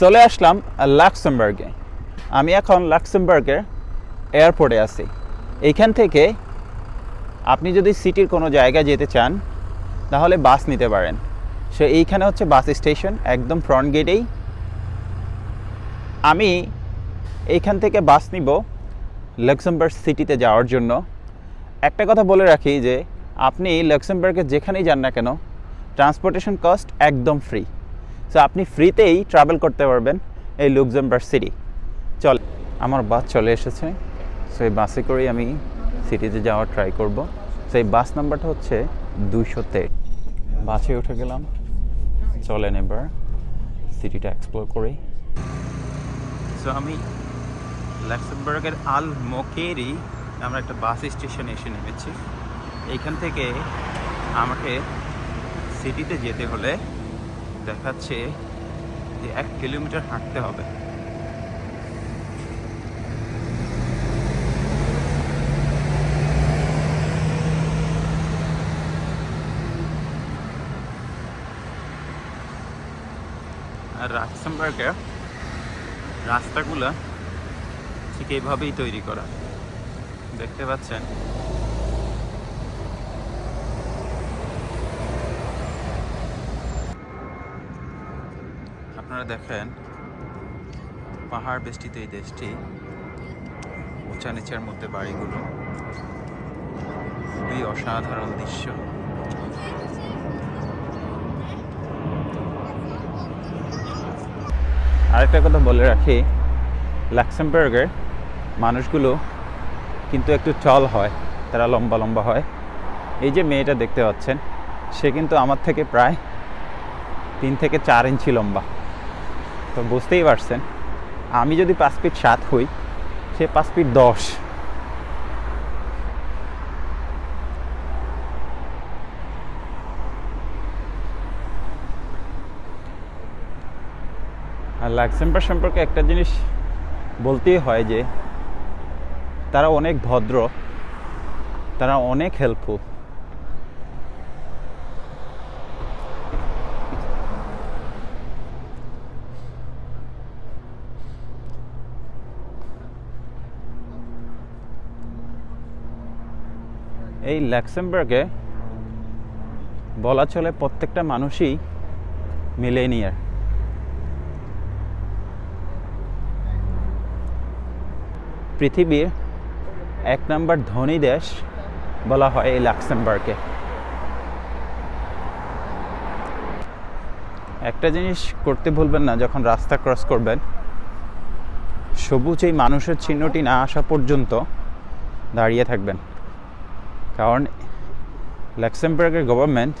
চলে আসলাম লাক্সেমবার্গে। আমি এখন লাক্সেমবার্গের এয়ারপোর্টে আছি। এইখান থেকে আপনি যদি সিটির কোনো জায়গায় যেতে চান, তাহলে বাস নিতে পারেন। সো এইখানে হচ্ছে বাস স্টেশন, একদম ফ্রন্ট গেটেই। আমি এইখান থেকে বাস নিব লাক্সেমবার্গ সিটিতে যাওয়ার জন্য। একটা কথা বলে রাখি যে, আপনি লাক্সেমবার্গে যেখানেই যান না কেন, ট্রান্সপোর্টেশন কস্ট একদম ফ্রি। সো আপনি ফ্রিতেই ট্রাভেল করতে পারবেন এই লুক্সেমবার্গ সিটি চল। আমার বাস চলে এসেছে। সো এই বাসে করেই আমি সিটিতে যাওয়ার ট্রাই করব। সো এই বাস নাম্বারটা হচ্ছে দুইশো তেইশ। বাসে উঠে গেলাম। চলেন এবার সিটিটা এক্সপ্লোর করি। সো আমি লাক্সেমবার্গের আল মোকেরি আমরা একটা বাস স্টেশনে এসে নেমেছি। এইখান থেকে আমাকে সিটিতে যেতে হলে দেখাচ্ছে যে এক কিলোমিটার হাঁটতে হবে। আর লাক্সেমবার্গের রাস্তাগুলো ঠিক এইভাবেই তৈরি করা। দেখতে পাচ্ছেন? আপনারা দেখেন, পাহাড় বেষ্টিত এই দেশটি উঁচা নিচের মধ্যে বাড়িগুলো, খুবই অসাধারণ দৃশ্য। আরেকটা কথা বলে রাখি, লাক্সেমবার্গের মানুষগুলো কিন্তু একটু চল হয়, তারা লম্বা লম্বা হয়। এই যে মেয়েটা দেখতে পাচ্ছেন, সে কিন্তু আমার থেকে প্রায় তিন থেকে চার ইঞ্চি লম্বা। তো বুঝতেই পারছেন, আমি যদি পাঁচ ফিট সাত হই, সে পাঁচ ফিট দশ। আর লাক্সেমবার্গ সম্পর্কে একটা জিনিস বলতেই হয় যে, তারা অনেক ভদ্র, তারা অনেক হেল্পফুল এই ল্যাক্সেমবার্গে বলা চলে প্রত্যেকটা মানুষই মিলেনিয়ার। পৃথিবীর এক নম্বর ধনী দেশ বলা হয় এই লাক্সেমবার্গকে একটা জিনিস করতে ভুলবেন না, যখন রাস্তা ক্রস করবেন, সবুজ এই মানুষের চিহ্নটি না আসা পর্যন্ত দাঁড়িয়ে থাকবেন। কারণ লাক্সেমবার্গের গভর্নমেন্ট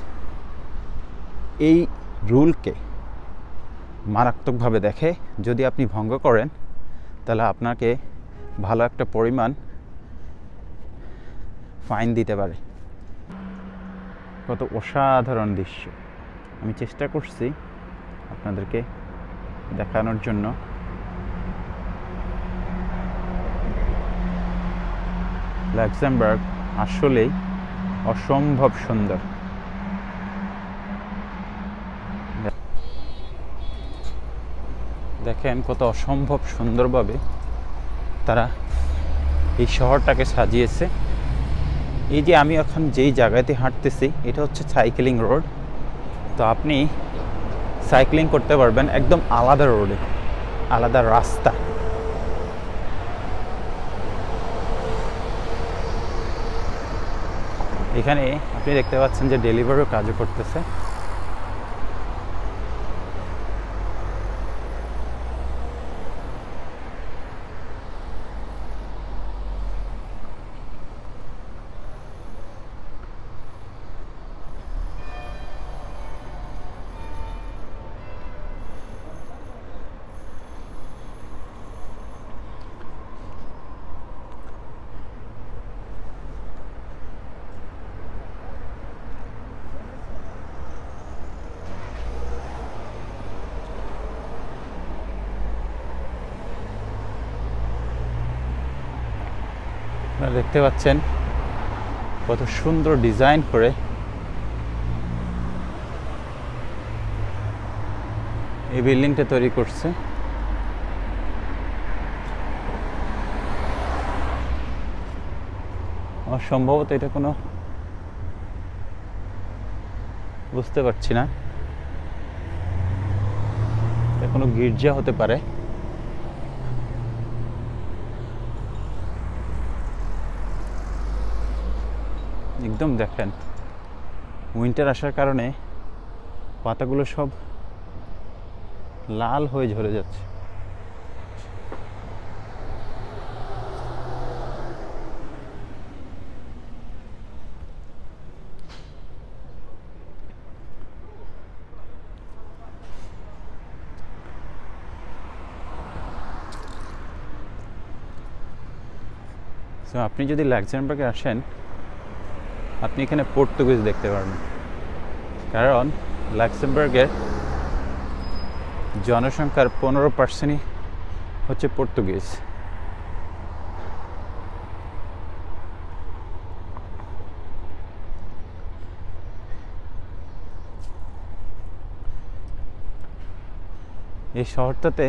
এই রুলকে মারাত্মকভাবে দেখে। যদি আপনি ভঙ্গ করেন, তাহলে আপনাকে ভালো একটা পরিমাণ ফাইন দিতে পারে। কত অসাধারণ দৃশ্য। আমি চেষ্টা করছি আপনাদেরকে দেখানোর জন্য। লাক্সেমবার্গ আসলেই অসম্ভব সুন্দর। দেখেন কত অসম্ভব সুন্দরভাবে তারা এই শহরটাকে সাজিয়েছে। এই যে আমি এখন যেই জায়গাতে হাঁটতেছি, এটা হচ্ছে সাইকেলিং রোড। তো আপনি সাইক্লিং করতে পারবেন একদম আলাদা রোডে, আলাদা রাস্তা। এখানে আপনি দেখতে পাচ্ছেন যে ডেলিভারিও কাজও করতেছে। আপনারা দেখতে পাচ্ছেন কত সুন্দর ডিজাইন করে এই বিল্ডিংটা তৈরি করছে। আমার সম্ভবত এটা কোনো বুঝতে পারছি না। এটা কোনো গির্জা হতে পারে। একদম দেখেন উইন্টার আসার কারণে পাতাগুলো সব লাল হয়ে ঝরে যাচ্ছে। সো আপনি যদি লাক্সামবার্গে আসেন আপনি এখানে পর্তুগিজ দেখতে পারবেন। কারণ লাক্সেমবার্গের জনসংখ্যার পনেরো পার্সেন্টই হচ্ছে পর্তুগিজ। এই শহরটাতে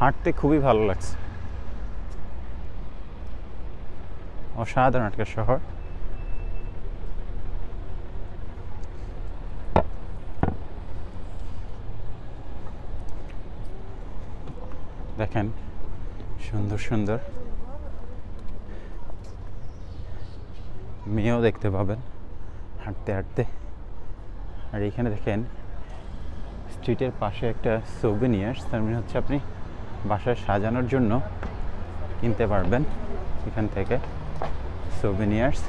হাঁটতে খুবই ভালো লাগছে। অসাধারণ একটা শহর। দেখেন, সুন্দর সুন্দর। মেয়েও দেখতে পাবেন, হাঁটতে হাঁটতে। আর এখানে দেখেন, স্ট্রিটের পাশে একটা সোভেনিয়ার্স তার মানে হচ্ছে আপনি বাসায় সাজানোর জন্য কিনতে পারবেন এখান থেকে সোভেনিয়ার্স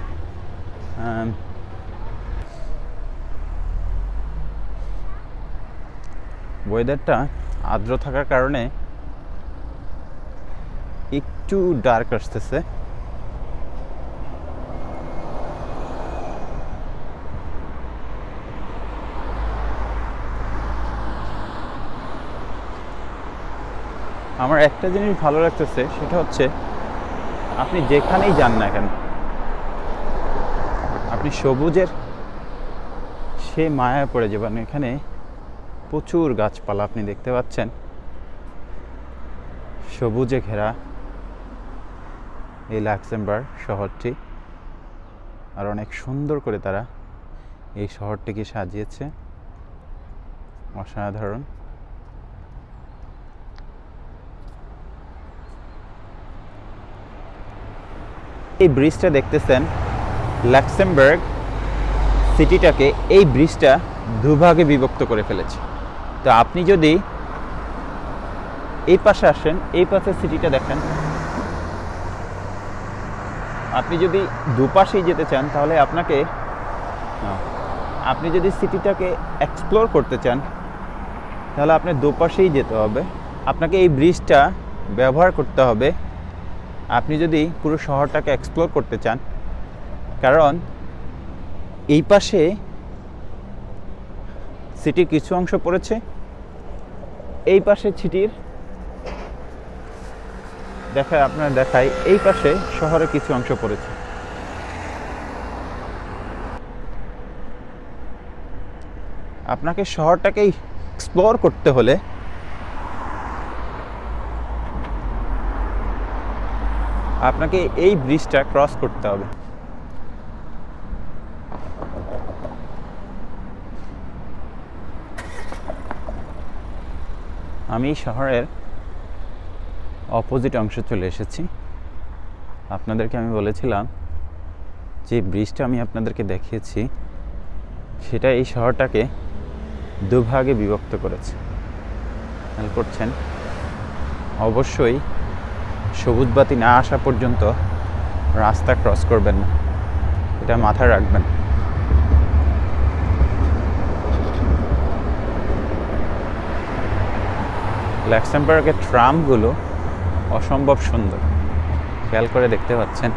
ওয়েদারটা আর্দ্র থাকার কারণে একটু ডার্ক আসতেছে। আমার একটা জিনিস ভালো লাগতেছে, সেটা হচ্ছে আপনি যেখানেই যান না কেন, আপনি সবুজের সে মায়া পড়ে যাবেন। এখানে প্রচুর গাছপালা আপনি দেখতে পাচ্ছেন। সবুজে ঘেরা এই লাক্সেমবার্গ শহরটি। আর অনেক সুন্দর করে তারা এই শহরটিকে সাজিয়েছে। অসাধারণ। এই ব্রিজটা দেখতেছেন, লাক্সেমবার্গ সিটিটাকে এই ব্রিজটা দুভাগে বিভক্ত করে ফেলেছে। তো আপনি যদি এই পাশে আসেন, এই পাশে সিটিটা দেখেন আপনি যদি দুপাশেই যেতে চান, তাহলে আপনাকে আপনি যদি সিটিটাকে এক্সপ্লোর করতে চান, তাহলে আপনার দুপাশেই যেতে হবে। আপনাকে এই ব্রিজটা ব্যবহার করতে হবে। আপনি যদি পুরো শহরটাকে এক্সপ্লোর করতে চান, কারণ এই পাশে সিটির কিছু অংশ পড়েছে। এই পাশে সিটির দেখা আপনার দেখাই এই পাশে শহরে কিছু অংশ পড়েছে। আপনাকে শহরটাকে এক্সপ্লোর করতে হলে আপনাকে এই ব্রিজটা ক্রস করতে হবে। আমি শহরের অপোজিট অংশে চলে এসেছি। আপনাদেরকে আমি বলেছিলাম, যে ব্রিজটা আমি আপনাদেরকে দেখিয়েছি, সেটা এই শহরটাকে দুভাগে বিভক্ত করেছে। খেয়াল করছেন? অবশ্যই সবুজ বাতি না আসা পর্যন্ত রাস্তা ক্রস করবেন না। এটা মাথায় রাখবেন। লাক্সেমবার্গের ট্রামগুলো অসম্ভব সুন্দর। খেয়াল করে দেখতে পাচ্ছেন?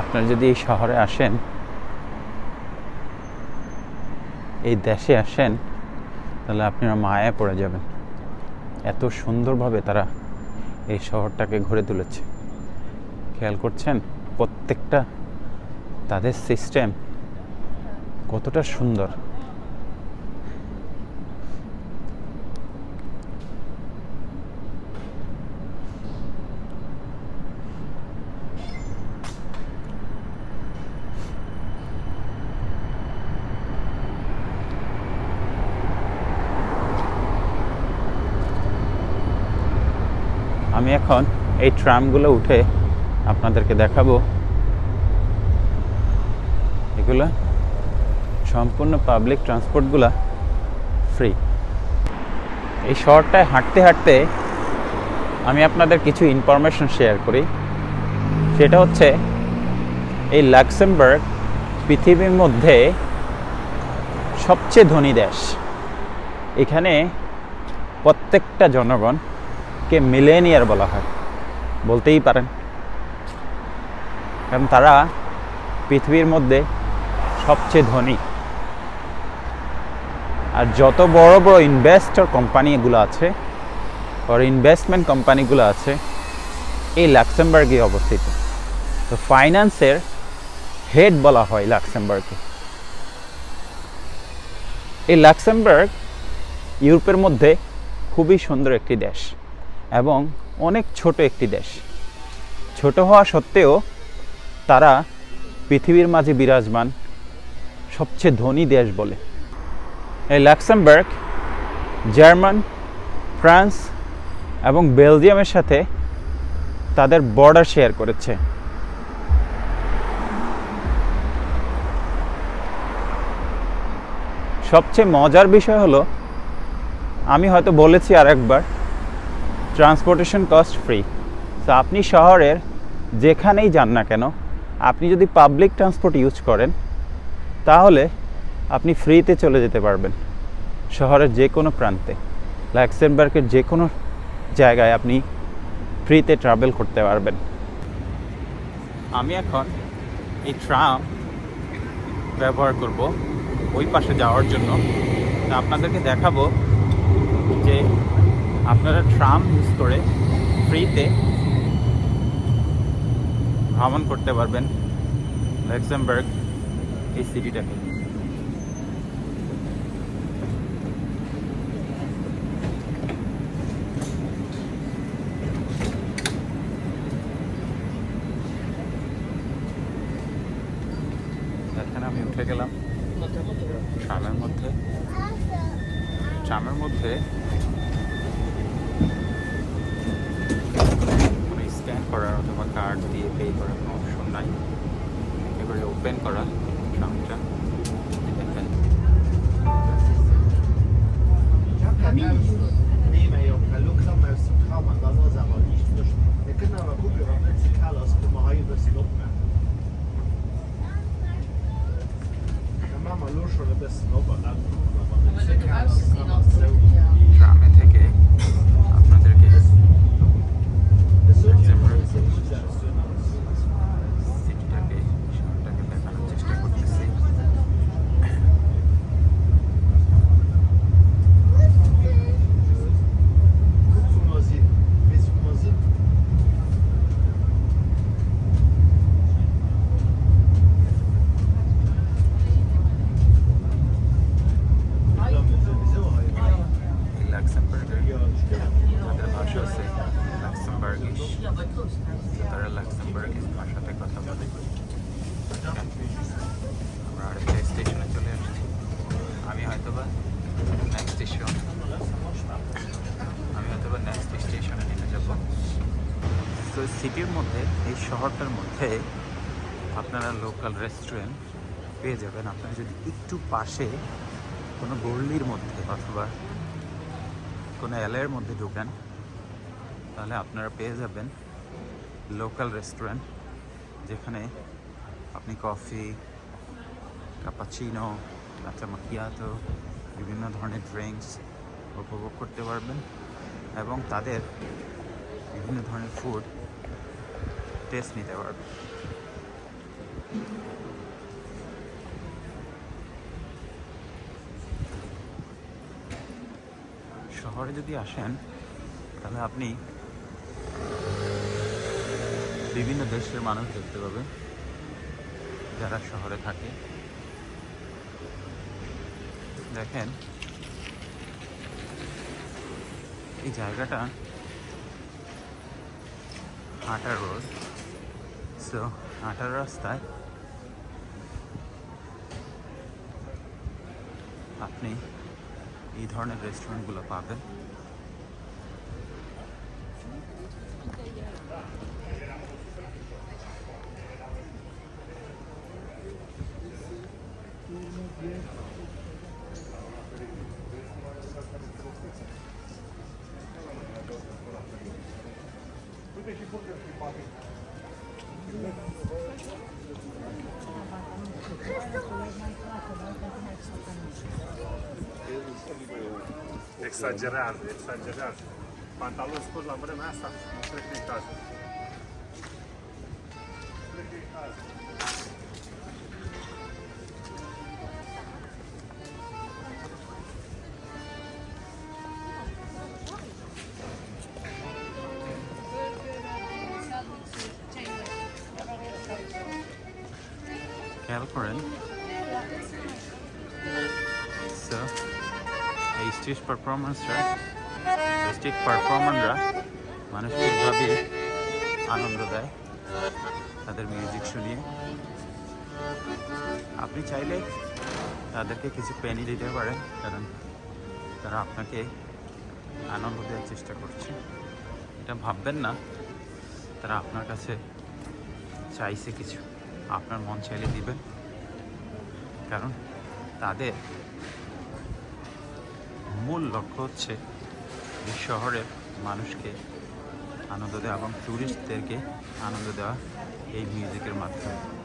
আপনার যদি এই শহরে আসেন, এই দেশে আসেন, তাহলে আপনারা মায়ায় পড়ে যাবেন। এত সুন্দরভাবে তারা এই শহরটাকে ঘুরে তুলেছে। খেয়াল করছেন? প্রত্যেকটা তাদের সিস্টেম কতটা সুন্দর। আমি এখন এই ট্রামগুলো উঠে আপনাদেরকে দেখাবো। এগুলো সম্পূর্ণ পাবলিক ট্রান্সপোর্টগুলো ফ্রি এই শহরটায় হাঁটতে হাঁটতে আমি আপনাদের কিছু ইনফরমেশন শেয়ার করি। সেটা হচ্ছে, এই লাক্সেমবার্গ পৃথিবীর মধ্যে সবচেয়ে ধনী দেশ। এখানে প্রত্যেকটা জনগণকে মিলেনিয়ার বলা হয়। বলতেই পারেন। কারণ তারা পৃথিবীর মধ্যে সবচেয়ে ধনী। আর যত বড় বড় ইনভেস্টর কোম্পানিগুলো আছে ওর ইনভেস্টমেন্ট কোম্পানিগুলো আছে, এই লাক্সেমবার্গে অবস্থিত। তো ফাইন্যান্সের হেড বলা হয় লাক্সেমবার্গকে এই লাক্সেমবার্গ ইউরোপের মধ্যে খুবই সুন্দর একটি দেশ। এবং অনেক ছোট একটি দেশ। ছোট হওয়া সত্ত্বেও তারা পৃথিবীর মাঝে বিরাজমান, সবচেয়ে ধনী দেশ বলে। এই লাক্সেমবার্গ, জার্মান, ফ্রান্স এবং বেলজিয়ামের সাথে তাদের বর্ডার শেয়ার করেছে। সবচেয়ে মজার বিষয় হলো, আমি হয়তো বলেছি আরেকবার ট্রান্সপোর্টেশন কস্ট ফ্রি। তো আপনি শহরের যেখানেই যান না কেন, আপনি যদি পাবলিক ট্রান্সপোর্ট ইউজ করেন, তাহলে আপনি ফ্রিতে চলে যেতে পারবেন শহরের যে কোনো প্রান্তে। লাক্সেমবার্গের যে কোনো জায়গায় আপনি ফ্রিতে ট্রাভেল করতে পারবেন। আমি এখন এই ট্রাম ব্যবহার করব ওই পাশে যাওয়ার জন্য। আপনাদেরকে দেখাবো যে আপনারা ট্রাম ইউজ করে ফ্রিতে ভ্রমণ করতে পারবেন লাক্সেমবার্গ এই সিটিটাকে আমি উঠে গেলাম। ট্রামের মধ্যে। ট্রামের মধ্যে করার অথবা কার্ড দিয়ে পে করার কোনো অপশন নাই এবারে ওপেন করা ট্রামটা দেখেন Nee, maar joh, dat loopt সিটির মধ্যে, এই শহরটার মধ্যে আপনারা লোকাল রেস্টুরেন্ট পেয়ে যাবেন। আপনারা যদি একটু পাশে কোনো গল্লির মধ্যে অথবা কোনো এলাকার মধ্যে ঢোকেন, তাহলে আপনারা পেয়ে যাবেন লোকাল রেস্টুরেন্ট যেখানে আপনি কফি কাপাচিনো লাচা মাকিয়াতো বিভিন্ন ধরনের ড্রিঙ্কস উপভোগ করতে পারবেন এবং তাদের বিভিন্ন ধরনের ফুড টেস্ট নিতে পারবেন শহরে যদি আসেন, তাহলে আপনি বিভিন্ন দেশের মানুষ দেখতে পাবেন, যারা শহরে থাকে। দেখেন, এই জায়গাটা হাঁটার রোড। সো হাঁটার রাস্তায়। আপনি এই ধরনের রেস্টুরেন্টগুলো পাবেন। exagerează, exagerează. Pantaloni scos la vremea asta, nu cred că e cazul. E. Cattle stage পারফরমেন্সরা stage পারফর্মাররা মানুষকে এভাবে আনন্দ দেয় তাদের মিউজিক শুনিয়ে। আপনি চাইলে তাদেরকে কিছু পেনি দিতে পারেন, কারণ তারা আপনাকে আনন্দ দেওয়ার চেষ্টা করছে। এটা ভাববেন না, তারা আপনার কাছে চাইছে কিছু। আপনার মন চাইলে দিবেন। কারণ তাদের মূল লক্ষ্য হচ্ছে এই শহরের মানুষকে আনন্দ দেওয়া এবং ট্যুরিস্টদেরকে আনন্দ দেওয়া এই মিউজিকের মাধ্যমে।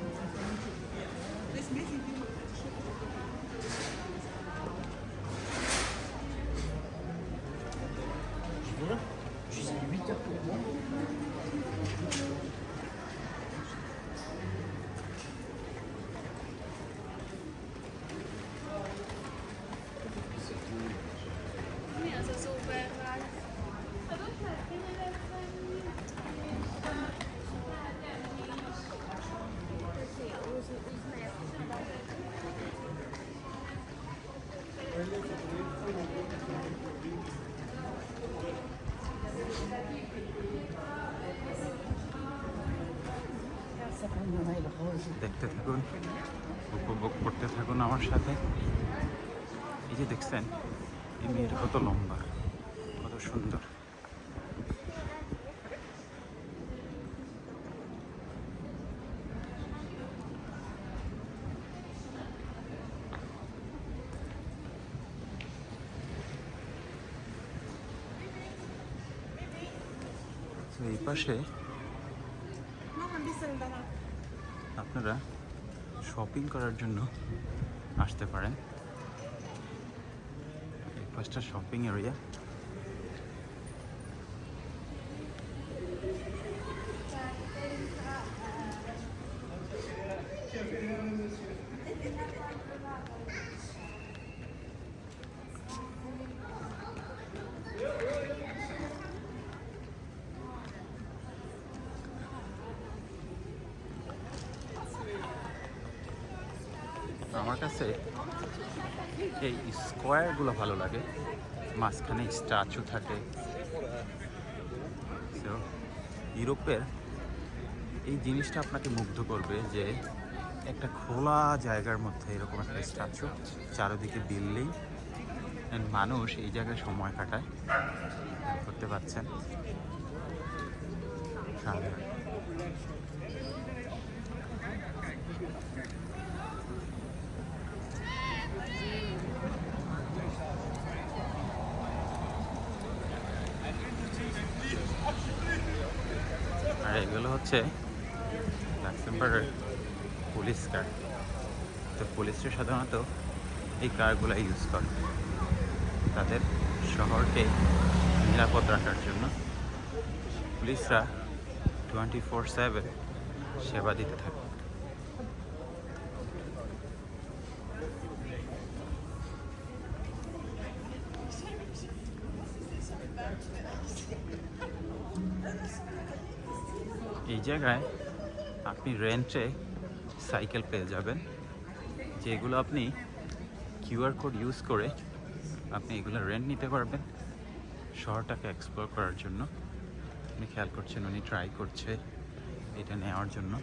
আমার সাথে। এই যে দেখছেন, এই মেয়েটা কত লম্বা, কত সুন্দর। এই পাশে আপনারা শপিং করার জন্য আসতে পারেন। এই পাশটা শপিং এরিয়া আমার কাছে এই স্কোয়ারগুলো ভালো লাগে। মাঝখানে স্ট্যাচু থাকে। So, ইউরোপের এই জিনিসটা আপনাকে মুগ্ধ করবে যে একটা খোলা জায়গার মধ্যে এরকম একটা স্ট্যাচু চারিদিকে বিল্ডিং মানুষ এই জায়গায় সময় কাটায়। করতে পারছেন। সাধারণ আর এগুলো হচ্ছে লাক্সেমবার্গের পুলিশ কার। তো পুলিশরা সাধারণত এই কারগুলো ইউজ করে। তাদের শহরকে নিরাপদ রাখার জন্য পুলিশরা টোয়েন্টি ফোর সেভেন সেবা দিতে থাকে। এই জায়গায় আপনি রেন্টে সাইকেল পেয়ে যাবেন। যেগুলো আপনি কিউআর কোড ইউজ করে আপনি এগুলো রেন্ট নিতে পারবেন। শহরটাকে এক্সপ্লোর করার জন্য। উনি খেয়াল করছেন, উনি ট্রাই করছে এটা নেওয়ার জন্য।